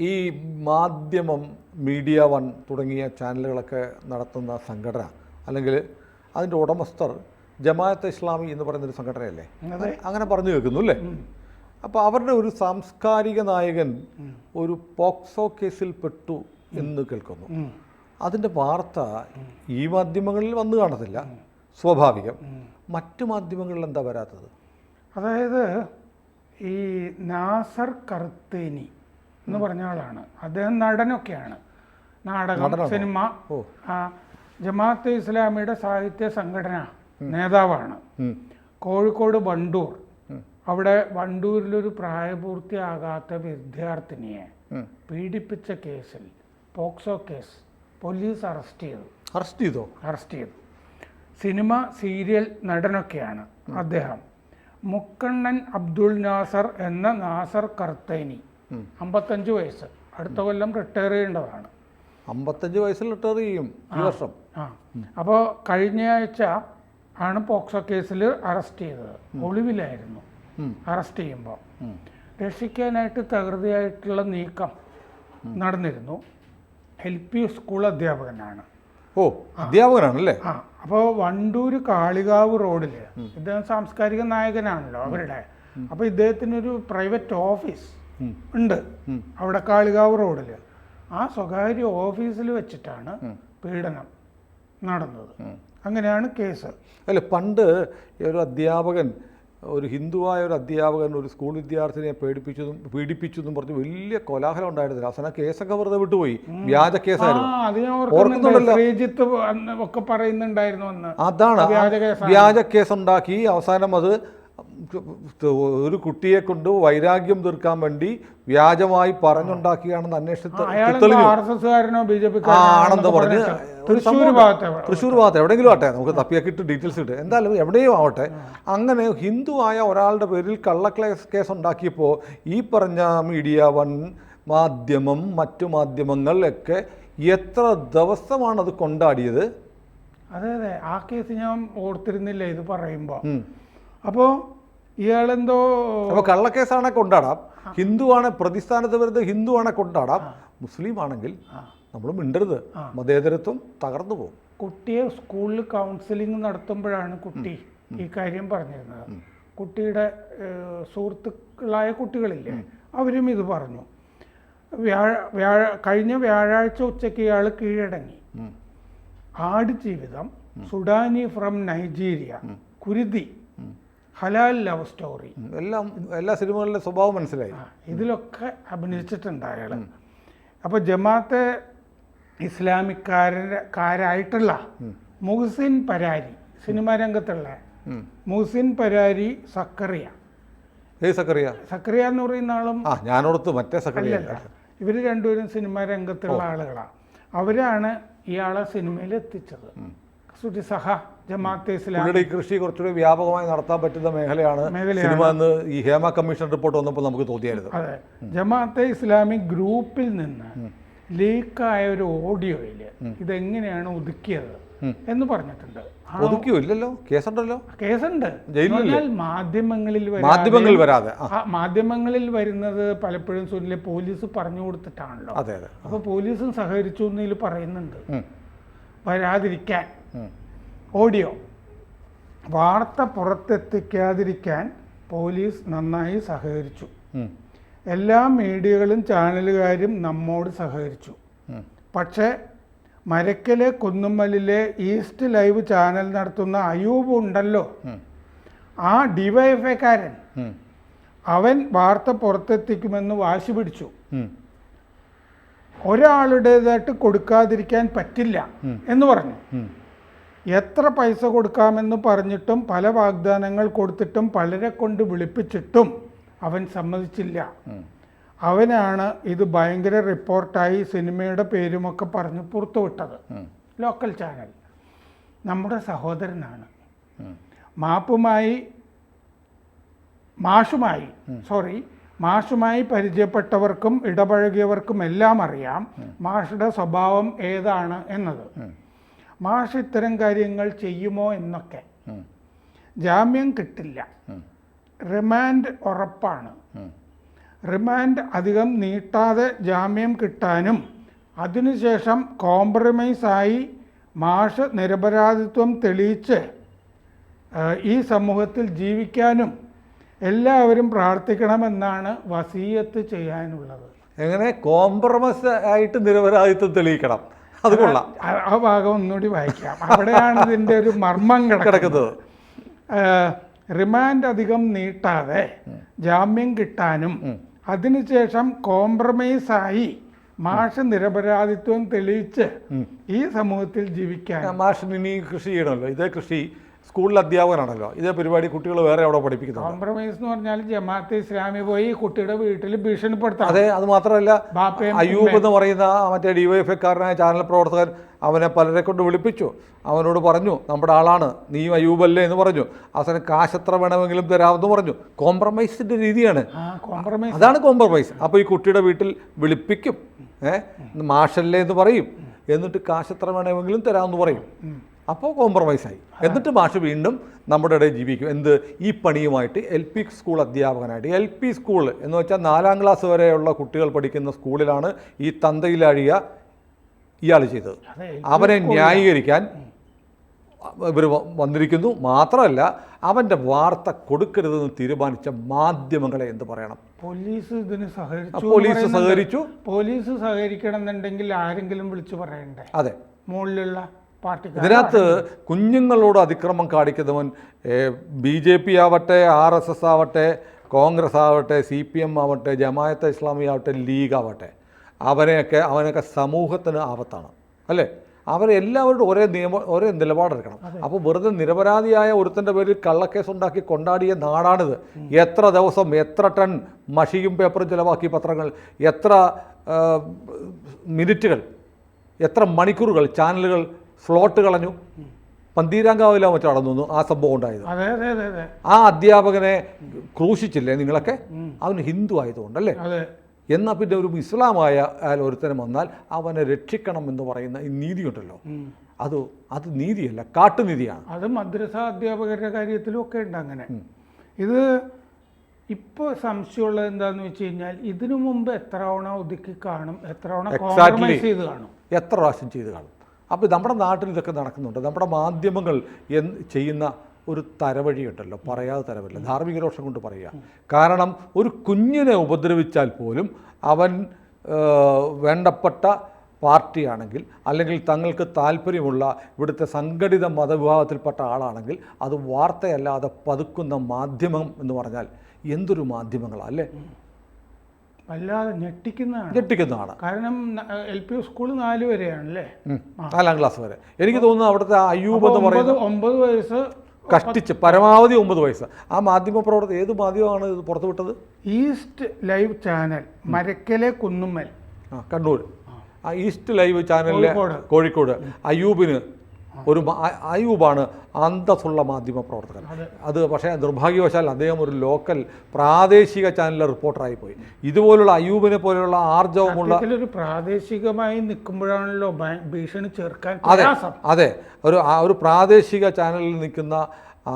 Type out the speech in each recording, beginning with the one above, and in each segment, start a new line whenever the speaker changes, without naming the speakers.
ഈ മാധ്യമം media one തുടങ്ങിയ ചാനലുകളൊക്കെ നടത്തുന്ന സംഘടന അല്ലെങ്കിൽ അതിന്റെ ഉടമസ്ഥർ ജമാഅത്ത് ഇസ്ലാമി എന്ന് പറയുന്നൊരു സംഘടനയല്ലേ? അങ്ങനെ പറഞ്ഞു കേൾക്കുന്നു അല്ലേ? അപ്പോൾ അവരുടെ ഒരു സാംസ്കാരിക നായകൻ ഒരു പോക്സോ കേസിൽ പെട്ടു എന്ന് കേൾക്കുന്നു. അതിന്റെ വാർത്ത ഈ മാധ്യമങ്ങളിൽ വന്നു കാണത്തില്ല. സ്വാഭാവികം. മറ്റു മാധ്യമങ്ങളിൽ എന്താ വരാത്തത്?
അതായത് ഈ നാസർ കർത്തേനി എന്ന് പറഞ്ഞ ആളാണ്. അദ്ദേഹം നടനൊക്കെയാണ്. നാടകം സിനിമ ജമാഅത്ത് ഇസ്ലാമിയുടെ സാഹിത്യ സംഘടന നേതാവാണ്. കോഴിക്കോട് വണ്ടൂർ. അവിടെ വണ്ടൂരിലൊരു പ്രായപൂർത്തിയാകാത്ത വിദ്യാർത്ഥിനിയെ. പീഡിപ്പിച്ച കേസിൽ പോക്സോ കേസ് പോലീസ് അറസ്റ്റ് ചെയ്തു.
അറസ്റ്റ് ചെയ്തോ?
അറസ്റ്റ് ചെയ്തു. സിനിമ സീരിയൽ നടനൊക്കെയാണ് അദ്ദേഹം. മുക്കണ്ണൻ അബ്ദുൾ നാസർ എന്ന നാസർ കർത്തേനി. അമ്പത്തഞ്ച് വയസ്സ്. അടുത്ത കൊല്ലം റിട്ടയർ ചെയ്യേണ്ടതാണ്
അമ്പത്തഞ്ച് വയസ്സിൽ റിട്ടയർ ചെയ്യും ഈ വർഷം.
ആ. അപ്പോൾ കഴിഞ്ഞ ആഴ്ച ആണ് പോക്സോ കേസിൽ അറസ്റ്റ് ചെയ്തത്. ഒളിവിലായിരുന്നു. അറസ്റ്റ് ചെയ്യുമ്പോൾ രക്ഷിക്കാനായിട്ട് തകൃതിയായിട്ടുള്ള നീക്കം നടന്നിരുന്നു. എൽ പി സ്കൂൾ അധ്യാപകനാണ്.
ഓ അധ്യാപകനാണല്ലേ?
ആ അപ്പോൾ വണ്ടൂര് കാളികാവ് റോഡിൽ ഇദ്ദേഹം സാംസ്കാരിക നായകനാണല്ലോ അവരുടെ. അപ്പോൾ ഇദ്ദേഹത്തിനൊരു പ്രൈവറ്റ് ഓഫീസ് ഉണ്ട്. അവിടെ കാളികാവ് റോഡിൽ ആ സ്വകാര്യ ഓഫീസിൽ വെച്ചിട്ടാണ് പീഡനം നടന്നത്. അങ്ങനെയാണ് കേസ്.
അല്ല പണ്ട് ഒരു അധ്യാപകൻ ഒരു ഹിന്ദുവായ ഒരു അധ്യാപകൻ ഒരു സ്കൂൾ വിദ്യാർത്ഥിനിയെ പേടിപ്പിച്ചതും പീഡിപ്പിച്ചു എന്നും പറഞ്ഞ് വലിയ കോലാഹലം ഉണ്ടായിരുന്നില്ല. അവസാനം കേസൊക്കെ വെറുതെ വിട്ടുപോയി. വ്യാജ കേസായിരുന്നു
ഒക്കെ പറയുന്നുണ്ടായിരുന്നു
അതാണ്.
വ്യാജ കേസ്
വ്യാജ കേസുണ്ടാക്കി അവസാനം അത് ഒരു കുട്ടിയെ കൊണ്ട് വൈരാഗ്യം തീർക്കാൻ വേണ്ടി വ്യാജമായി പറഞ്ഞുണ്ടാക്കിയാണെന്ന് അന്വേഷണത്തിൽ ആണെന്ന് പറഞ്ഞ്
തൃശ്ശൂർ ഭാഗത്തെ
എവിടെയെങ്കിലും ആട്ടെ നമുക്ക് തപ്പിയാക്കിയിട്ട് ഡീറ്റെയിൽസ് കിട്ടും എന്തായാലും എവിടെയും ആവട്ടെ. അങ്ങനെ ഹിന്ദു ആയ ഒരാളുടെ പേരിൽ കള്ളക്ലേസ് കേസ് ഉണ്ടാക്കിയപ്പോൾ ഈ പറഞ്ഞ മീഡിയ വൺ മാധ്യമം മറ്റു മാധ്യമങ്ങളിലൊക്കെ എത്ര ദിവസമാണ് അത് കൊണ്ടാടിയത്?
അതെ അതെ. ആ കേസ് ഞാൻ ഓർത്തിരുന്നില്ല ഇത് പറയുമ്പോൾ. അപ്പോൾ ഇയാളെന്തോ
അപ്പോൾ കള്ളക്കേസാണെ കൊണ്ടാടാം. ഹിന്ദുവാണ് പ്രതിസ്ഥാനത്ത് വരുന്നത് ഹിന്ദുവാണെ കൊണ്ടാടാം. മുസ്ലിം ആണെങ്കിൽ നമ്മൾ മിണ്ടരുത്. മതേതരത്വം തകർന്നു പോകും.
കുട്ടിയെ സ്കൂളിൽ കൗൺസിലിംഗ് നടത്തുമ്പോഴാണ് കുട്ടി ഈ കാര്യം പറഞ്ഞിരുന്നത്. കുട്ടിയുടെ സുഹൃത്തുക്കളായ കുട്ടികളില്ലേ അവരും ഇത് പറഞ്ഞു. വ്യാഴ വ്യാഴ കഴിഞ്ഞ വ്യാഴാഴ്ച ഉച്ചയ്ക്ക് ഇയാൾ കീഴടങ്ങി.
ആട്
ആടുജീവിതം സുഡാനി ഫ്രം നൈജീരിയ കുരുതി. ഹലാൽ ലവ് സ്റ്റോറി.
എല്ലാം എല്ലാ സിനിമകളിലെ സ്വഭാവം മനസ്സിലായി.
ഇതിലൊക്കെ അഭിനയിച്ചിട്ടുണ്ട് അയാൾ അപ്പോൾ ജമാഅത്തെ ഇസ്ലാമിക്കാരായിട്ടുള്ള മുഹസിൻ പരാരി സിനിമാ രംഗത്തുള്ള മുഹ്സിൻ പരാരി സക്കറിയ.
സക്കറിയ?
സക്കറിയ എന്ന് പറയുന്ന ആളും
ഞാനോടത്ത് മറ്റേ സക്കറിയ.
ഇവർ രണ്ടുപേരും സിനിമാ രംഗത്തുള്ള ആളുകളാണ് അവരാണ് ഇയാളെ സിനിമയിൽ എത്തിച്ചത് സുധി സഹ ജമാഅത്തെ ഇസ്ലാം
കൃഷി കുറച്ചുകൂടി വ്യാപകമായി നടത്താൻ പറ്റുന്ന മേഖലയാണ്. സിനിമ എന്ന് ഈ ഹേമ കമ്മീഷൻ റിപ്പോർട്ട് വന്നപ്പോൾ നമുക്ക് തോന്നിയായിരുന്നു.
അതെ. ജമാഅത്തെ ഇസ്ലാമിക് ഗ്രൂപ്പിൽ നിന്ന് ലീക്കായ ഒരു ഓഡിയോയിൽ ഇതെങ്ങനെയാണ് ഒതുക്കിയത് എന്ന് പറഞ്ഞിട്ടുണ്ട്.
ഒതുക്കിയോ ഇല്ലല്ലോ കേസുണ്ടല്ലോ?
കേസുണ്ട്. മാധ്യമങ്ങളിൽ
മാധ്യമങ്ങളിൽ വരാതെ
മാധ്യമങ്ങളിൽ വരുന്നത് പലപ്പോഴും സുനിലെ പോലീസ് പറഞ്ഞു കൊടുത്തിട്ടാണല്ലോ.
അതെ അതെ.
അപ്പോൾ പോലീസും സഹകരിച്ചു എന്നതിൽ പറയുന്നുണ്ട്. വരാതിരിക്കാൻ. ഓഡിയോ. വാർത്ത പുറത്തെത്തിക്കാതിരിക്കാൻ പോലീസ് നന്നായി സഹകരിച്ചു. എല്ലാ മീഡിയകളും ചാനലുകാരും നമ്മോട് സഹകരിച്ചു. പക്ഷേ മരക്കലെ കുന്നുമ്മലിലെ ഈസ്റ്റ് ലൈവ് ചാനൽ നടത്തുന്ന അയൂബ് ഉണ്ടല്ലോ. ആ ഡിവൈഎഫ്ഐക്കാരൻ അവൻ വാർത്ത പുറത്തെത്തിക്കുമെന്ന് വാശി പിടിച്ചു. ഒരാളുടേതായിട്ട് കൊടുക്കാതിരിക്കാൻ പറ്റില്ല എന്ന് പറഞ്ഞു. എത്ര പൈസ കൊടുക്കാമെന്ന് പറഞ്ഞിട്ടും പല വാഗ്ദാനങ്ങൾ കൊടുത്തിട്ടും പലരെ കൊണ്ട് വിളിപ്പിച്ചിട്ടും അവൻ സമ്മതിച്ചില്ല. അവനാണ് ഇത് ഭയങ്കര റിപ്പോർട്ടായി സിനിമയുടെ പേരുമൊക്കെ പറഞ്ഞ് പുറത്തുവിട്ടത്. Local channel. നമ്മുടെ സഹോദരനാണ്. മാപ്പുമായി മാഷുമായി സോറി മാഷുമായി പരിചയപ്പെട്ടവർക്കും ഇടപഴകിയവർക്കും എല്ലാം അറിയാം മാഷുടെ സ്വഭാവം ഏതാണ് എന്നത്. മാഷ് ഇത്തരം കാര്യങ്ങൾ ചെയ്യുമോ എന്നൊക്കെ. ജാമ്യം കിട്ടില്ല. റിമാൻഡ് ഉറപ്പാണ്. റിമാൻഡ് അധികം നീട്ടാതെ ജാമ്യം കിട്ടാനും അതിനുശേഷം കോംപ്രമൈസ് ആയി മാഷ് നിരപരാധിത്വം തെളിയിച്ച് ഈ സമൂഹത്തിൽ ജീവിക്കാനും എല്ലാവരും പ്രാർത്ഥിക്കണമെന്നാണ് വസീയത്ത് ചെയ്യാനുള്ളത്.
എങ്ങനെ? കോംപ്രമൈസ് ആയിട്ട് നിരപരാധിത്വം തെളിയിക്കണം. അത് കൊള്ളാം.
ആ- ഭാഗം ഒന്നുകൂടി വായിക്കാം. അവിടെയാണ് ഇതിന്റെ ഒരു മർമ്മം കിടക്കുന്നത്.
കിടക്കുന്നത്.
റിമാൻഡ് അധികം നീട്ടാതെ ജാമ്യം കിട്ടാനും അതിനുശേഷം കോംപ്രമൈസായി മാഷ് നിരപരാധിത്വം തെളിയിച്ച് ഈ സമൂഹത്തിൽ ജീവിക്കാൻ
മാഷിന് ഇനി കൃഷി ചെയ്യണമല്ലോ. ഇതേ കൃഷി സ്കൂളിൽ അധ്യാപകനാണല്ലോ. ഇതേ പരിപാടി കുട്ടികൾ വേറെ അവിടെ പഠിപ്പിക്കുന്നു
കോംപ്രമൈസ് എന്ന് പറഞ്ഞാൽ ജമാഅത്ത് ഇസ്ലാമി പോയി കുട്ടിയുടെ വീട്ടിൽ ഭീഷണിപ്പെടുത്താം
അതെ അത് മാത്രമല്ല അയ്യൂബ് എന്ന് പറയുന്ന മറ്റേ ഡിവൈഎഫ്ഐക്കാരനായ ചാനൽ പ്രവർത്തകൻ അവനെ പലരെ കൊണ്ട് വിളിപ്പിച്ചു. അവനോട് പറഞ്ഞു നമ്മുടെ ആളാണ് നീയും അയ്യൂബല്ലേ എന്ന് പറഞ്ഞു. അവസാനം കാശത്ര എത്ര വേണമെങ്കിലും തരാമെന്ന് പറഞ്ഞു. കോംപ്രമൈസിന്റെ രീതിയാണ്.
കോംപ്രമൈസ്
അതാണ് കോംപ്രമൈസ് അപ്പോൾ ഈ കുട്ടിയുടെ വീട്ടിൽ വിളിപ്പിക്കും. ഏഹ് മാഷല്ലേ എന്ന് പറയും. എന്നിട്ട് കാശത്ര വേണമെങ്കിലും തരാമെന്ന് പറയും. അപ്പോൾ കോംപ്രമൈസായി എന്നിട്ട് മാഷ് വീണ്ടും നമ്മുടെ ഇടയിൽ ജീവിക്കും. എന്ത്? ഈ പണിയുമായിട്ട് എൽ പി സ്കൂൾ അധ്യാപകനായിട്ട്. എൽ പി സ്കൂൾ എന്ന് വെച്ചാൽ നാലാം ക്ലാസ് വരെയുള്ള കുട്ടികൾ പഠിക്കുന്ന സ്കൂളിലാണ് ഈ തന്തയിലഴിയ ഇയാൾ ചെയ്തത്. അവനെ ന്യായീകരിക്കാൻ ഇവർ വന്നിരിക്കുന്നു. മാത്രമല്ല അവന്റെ വാർത്ത കൊടുക്കരുതെന്ന് തീരുമാനിച്ച മാധ്യമങ്ങളെ എന്ത് പറയണം?
പോലീസ് ഇതിന് സഹകരിച്ചു
പോലീസ്. സഹകരിച്ചു.
പോലീസ് സഹകരിക്കണം എന്നുണ്ടെങ്കിൽ ആരെങ്കിലും വിളിച്ചു പറയണ്ടേ?
അതെ.
മുകളിലുള്ള
ഇതിനകത്ത് കുഞ്ഞുങ്ങളോട് അതിക്രമം കാണിക്കുന്നവൻ ബി ജെ പി ആവട്ടെ ആർ എസ് എസ് ആവട്ടെ കോൺഗ്രസ് ആവട്ടെ സി പി എം ആവട്ടെ ജമായത്ത് ഇസ്ലാമി ആവട്ടെ ലീഗ് ആവട്ടെ അവനെയൊക്കെ അവനൊക്കെ സമൂഹത്തിന് ആപത്താണ് അല്ലേ? അവരെ എല്ലാവരോടും ഒരേ നിയമ ഒരേ നിലപാടെടുക്കണം. അപ്പോൾ വെറുതെ നിരപരാധിയായ ഒരുത്തന്റെ പേരിൽ കള്ളക്കേസ് ഉണ്ടാക്കി കൊണ്ടാടിയ നാടാണിത്. എത്ര ദിവസം എത്ര ടൺ മഷിയും പേപ്പറും ചിലവാക്കി പത്രങ്ങൾ എത്ര മിനിറ്റുകൾ എത്ര മണിക്കൂറുകൾ ചാനലുകൾ ഫ്ലോട്ട് കളഞ്ഞു. പന്തീരാങ്കാവിലോ മറ്റോ നടന്നു ആ സംഭവം ഉണ്ടായത്. ആ അധ്യാപകനെ ക്രൂശിച്ചില്ലേ നിങ്ങളൊക്കെ? അവന് ഹിന്ദു ആയതുകൊണ്ടല്ലേ? എന്നാൽ പിന്നെ ഒരു ഇസ്ലാമായ ഒരുത്തരം വന്നാൽ അവനെ രക്ഷിക്കണം എന്ന് പറയുന്ന ഈ നീതിയുണ്ടല്ലോ. അത് അത് നീതിയല്ല കാട്ടുനീതിയാണ്.
അത് മദ്രസ അധ്യാപകരുടെ കാര്യത്തിലും ഒക്കെ ഉണ്ട് അങ്ങനെ. ഇത് ഇപ്പോൾ സംശയമുള്ളത് എന്താന്ന് വെച്ച് കഴിഞ്ഞാൽ ഇതിനു മുമ്പ് എത്ര തവണ ഒതുക്കി കാണും? എത്ര തവണ. കോംപ്രമൈസ് ചെയ്ത് കാണും?
എത്ര പ്രാവശ്യം ചെയ്ത് കാണും? അപ്പോൾ നമ്മുടെ നാട്ടിൽ ഇതൊക്കെ നടക്കുന്നുണ്ട്. നമ്മുടെ മാധ്യമങ്ങൾ എന്ന് ചെയ്യുന്ന ഒരു തരവഴിയുണ്ടല്ലോ. പറയാതെ തരവല്ല ധാർമ്മിക രോഷം കൊണ്ട് പറയുക. കാരണം ഒരു കുഞ്ഞിനെ ഉപദ്രവിച്ചാൽ പോലും അവൻ വേണ്ടപ്പെട്ട പാർട്ടിയാണെങ്കിൽ അല്ലെങ്കിൽ തങ്ങൾക്ക് താല്പര്യമുള്ള ഇവിടുത്തെ സംഘടിത മതവിഭാഗത്തിൽപ്പെട്ട ആളാണെങ്കിൽ അത് വാർത്തയല്ലാതെ പതുക്കുന്ന മാധ്യമം എന്ന് പറഞ്ഞാൽ എന്തൊരു മാധ്യമങ്ങളാണ് അല്ലേ?
വല്ലാതെ ഞെട്ടിക്കുന്നതാണ്.
ഞെട്ടിക്കുന്നതാണ്.
കാരണം എൽ പി സ്കൂൾ നാല് വരെയാണല്ലേ.
നാലാം ക്ലാസ് വരെ. എനിക്ക് തോന്നുന്നു അവിടുത്തെ അയ്യൂബ് എന്ന് പറയുന്നത്
ഒമ്പത് വയസ്സ്
കഷ്ടിച്ച് പരമാവധി ഒമ്പത് വയസ്സ്. ആ മാധ്യമ പ്രവർത്തനം ഏത് മാധ്യമമാണ് ഇത് പുറത്തുവിട്ടത്
east live channel മരക്കലെ Kunnummal.
Kannur. ആ. ഈസ്റ്റ് ലൈവ് ചാനലിലെ.
കോഴിക്കോട്.
അയ്യൂബിന് ഒരു അയൂബാണ് അന്തസ്സുള്ള മാധ്യമ പ്രവർത്തകൻ. അത്. പക്ഷേ നിർഭാഗ്യവശാൽ അദ്ദേഹം ഒരു ലോക്കൽ പ്രാദേശിക ചാനലിലെ റിപ്പോർട്ടറായി പോയി ഇതുപോലുള്ള അയൂബിനെ പോലെയുള്ള ആർജവമുള്ള
ഒരു പ്രാദേശികമായി നിൽക്കുമ്പോഴാണല്ലോ ഭീഷണി ചേർക്കാൻ
അതെ അതെ. ഒരു ഒരു പ്രാദേശിക ചാനലിൽ നിൽക്കുന്ന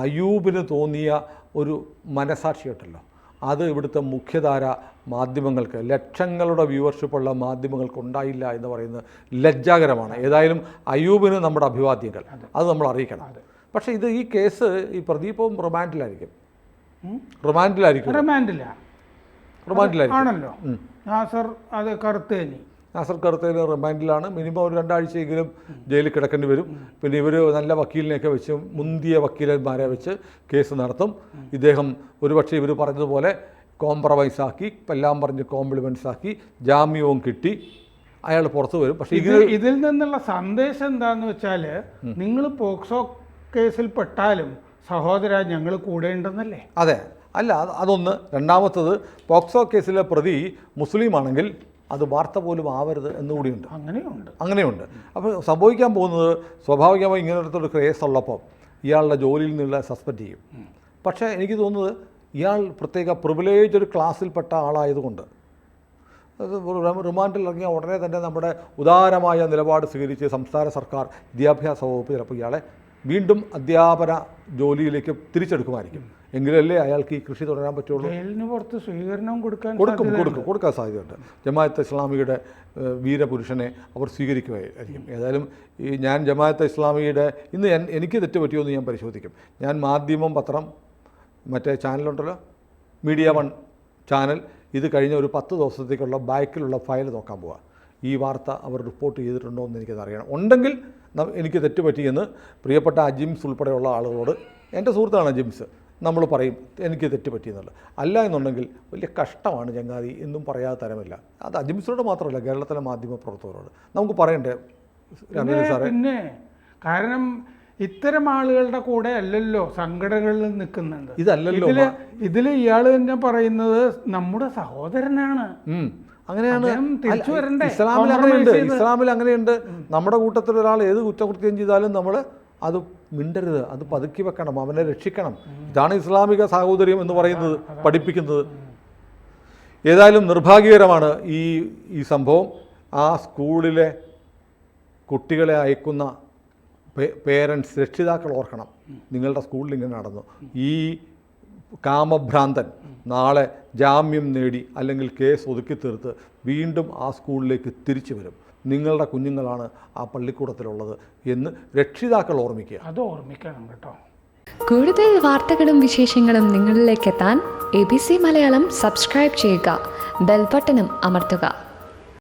അയൂബിന് തോന്നിയ ഒരു മനസാക്ഷി ഉണ്ടല്ലോ അത് ഇവിടുത്തെ മുഖ്യധാര മാധ്യമങ്ങൾക്ക് ലക്ഷങ്ങളുടെ വ്യൂവർഷിപ്പുള്ള മാധ്യമങ്ങൾക്ക് ഉണ്ടായില്ല എന്ന് പറയുന്നത് ലജ്ജാകരമാണ്. ഏതായാലും അയ്യൂബിന് നമ്മുടെ അഭിവാദ്യങ്ങൾ. അത്. നമ്മൾ അറിയിക്കണം. പക്ഷേ ഇത് ഈ കേസ് ഈ പ്രദീപവും
റൊമാന്റിലായിരിക്കും.
റൊമാന്റിലായിരിക്കും.
ആണല്ലോ
ഞാൻ
ആണല്ലോ. നാസർ അത് കറുത്തേനി.
നാസർ കറുത്തേൽ റിമാൻഡിലാണ് മിനിമം ഒരു രണ്ടാഴ്ചയെങ്കിലും ജയിലിൽ കിടക്കേണ്ടി വരും. പിന്നെ ഇവർ നല്ല വക്കീലിനെയൊക്കെ വെച്ച് മുന്തിയ വക്കീലന്മാരെ വെച്ച് കേസ് നടത്തും. ഇദ്ദേഹം ഒരുപക്ഷെ ഇവർ പറഞ്ഞതുപോലെ കോംപ്രമൈസ് ആക്കി എല്ലാം പറഞ്ഞ് കോംപ്ലിമെന്റ്സ് ആക്കി ജാമ്യവും കിട്ടി അയാൾ പുറത്തു വരും. പക്ഷേ
ഇത്
ഇത്
ഇതിൽ നിന്നുള്ള സന്ദേശം എന്താണെന്ന് വെച്ചാൽ നിങ്ങൾ പോക്സോ കേസിൽ പെട്ടാലും സഹോദര ഞങ്ങൾ കൂടെ ഉണ്ടെന്നല്ലേ?
അതെ. അല്ല അതൊന്ന്. രണ്ടാമത്തത് പോക്സോ കേസിലെ പ്രതി മുസ്ലിം ആണെങ്കിൽ അത് വാർത്ത പോലും ആവരുത് എന്നുകൂടിയുണ്ട്.
അങ്ങനെയുണ്ട്.
അങ്ങനെയുണ്ട്. അപ്പോൾ സംഭവിക്കാൻ പോകുന്നത് സ്വാഭാവികമായി ഇങ്ങനത്തെ ഒരു കേസ് ഉള്ളപ്പോൾ ഇയാളുടെ ജോലിയിൽ നിന്നുള്ള സസ്പെൻഡ് ചെയ്യും. പക്ഷേ എനിക്ക് തോന്നുന്നത് ഇയാൾ പ്രത്യേക പ്രിവിലേജ് ഒരു ക്ലാസ്സിൽപ്പെട്ട ആളായതുകൊണ്ട് റിമാൻഡിൽ ഇറങ്ങിയ ഉടനെ തന്നെ നമ്മുടെ ഉദാരമായ നിലപാട് സ്വീകരിച്ച് സംസ്ഥാന സർക്കാർ വിദ്യാഭ്യാസ വകുപ്പ് ചിലപ്പോൾ ഇയാളെ വീണ്ടും അധ്യാപന ജോലിയിലേക്ക് തിരിച്ചെടുക്കുമായിരിക്കും. എങ്കിലല്ലേ അയാൾക്ക് ഈ കൃഷി തുടരാൻ പറ്റുള്ളൂ?
ജയിലിന് പുറത്ത് സ്വീകരണം കൊടുക്കാൻ
കൊടുക്കും കൊടുക്കും കൊടുക്കാൻ സാധ്യതയുണ്ട്. ജമാഅത്ത് ഇസ്ലാമിയുടെ വീരപുരുഷനെ അവർ സ്വീകരിക്കുകയായിരിക്കും ഏതായാലും ഈ ഞാൻ ജമാഅത്ത് ഇസ്ലാമിയുടെ ഇന്ന് എനിക്ക് തെറ്റ് പറ്റിയോ എന്ന് ഞാൻ പരിശോധിക്കും. ഞാൻ മാധ്യമം പത്രം മറ്റേ ചാനലുണ്ടല്ലോ? Media one channel. ഇത് കഴിഞ്ഞ ഒരു പത്ത് ദിവസത്തേക്കുള്ള ബാക്കിലുള്ള ഫയൽ നോക്കാൻ പോവുക ഈ വാർത്ത അവർ റിപ്പോർട്ട് ചെയ്തിട്ടുണ്ടോ എന്ന് എനിക്കത് അറിയണം. ഉണ്ടെങ്കിൽ എനിക്ക് എനിക്ക് തെറ്റുപറ്റിയെന്ന് പ്രിയപ്പെട്ട അജിംസ് ഉൾപ്പെടെയുള്ള ആളുകളോട് എന്റെ സുഹൃത്താണ് അജിംസ് നമ്മൾ പറയും എനിക്ക് തെറ്റ് തെറ്റുപറ്റിയെന്നുള്ളത് അല്ല എന്നുണ്ടെങ്കിൽ വലിയ കഷ്ടമാണ് ചങ്ങാതി എന്നും പറയാതെ തരമില്ല. അത് അജിംസിനോട് മാത്രമല്ല കേരളത്തിലെ മാധ്യമ പ്രവർത്തകരോട്. നമുക്ക് പറയണ്ടേ?
പിന്നെ-
സാറേ.
പിന്നെ കാരണം ഇത്തരം ആളുകളുടെ കൂടെ അല്ലല്ലോ സംഘടനകളിൽ നിൽക്കുന്നുണ്ട്
ഇതല്ലല്ലോ
ഇതിൽ ഇതിൽ ഇയാൾ തന്നെ പറയുന്നത് നമ്മുടെ സഹോദരനാണ്.
അങ്ങനെയാണ്.
അദ്ദേഹം തിരിച്ചു വരണ്ടേ?
ഇസ്ലാമിൽ അങ്ങനെയുണ്ട്. ഇസ്ലാമിൽ അങ്ങനെയുണ്ട്. നമ്മുടെ കൂട്ടത്തിൽ ഒരാൾ ഏത് കുറ്റകൃത്യം ചെയ്താലും നമ്മൾ അത് മിണ്ടരുത് അത് പതുക്കി വെക്കണം അവനെ രക്ഷിക്കണം. ഇതാണ് ഇസ്ലാമിക സാഹോദര്യം എന്ന് പറയുന്നത് പഠിപ്പിക്കുന്നത്. ഏതായാലും നിർഭാഗ്യകരമാണ് ഈ ഈ സംഭവം. ആ സ്കൂളിലെ കുട്ടികളെ അയക്കുന്ന പേരൻസ് രക്ഷിതാക്കൾ ഓർക്കണം. നിങ്ങളുടെ സ്കൂളിൽ ഇങ്ങനെ നടന്നു. ഈ കാമഭ്രാന്തൻ നാളെ ജാമ്യം നേടി അല്ലെങ്കിൽ കേസ് ഒതുക്കി തീർത്ത് വീണ്ടും ആ സ്കൂളിലേക്ക് തിരിച്ചു വരും. നിങ്ങളുടെ കുഞ്ഞുങ്ങളാണ് ആ പള്ളിക്കൂടത്തിലുള്ളത് എന്ന് രക്ഷിതാക്കൾ ഓർമ്മിക്കുക.
അത് ഓർമ്മിക്കണം കേട്ടോ.
കൂടുതൽ വാർത്തകളും വിശേഷങ്ങളും നിങ്ങളിലേക്ക് എത്താൻ A B C Malayalam subscribe ചെയ്യുക. ബെൽബട്ടനും അമർത്തുക.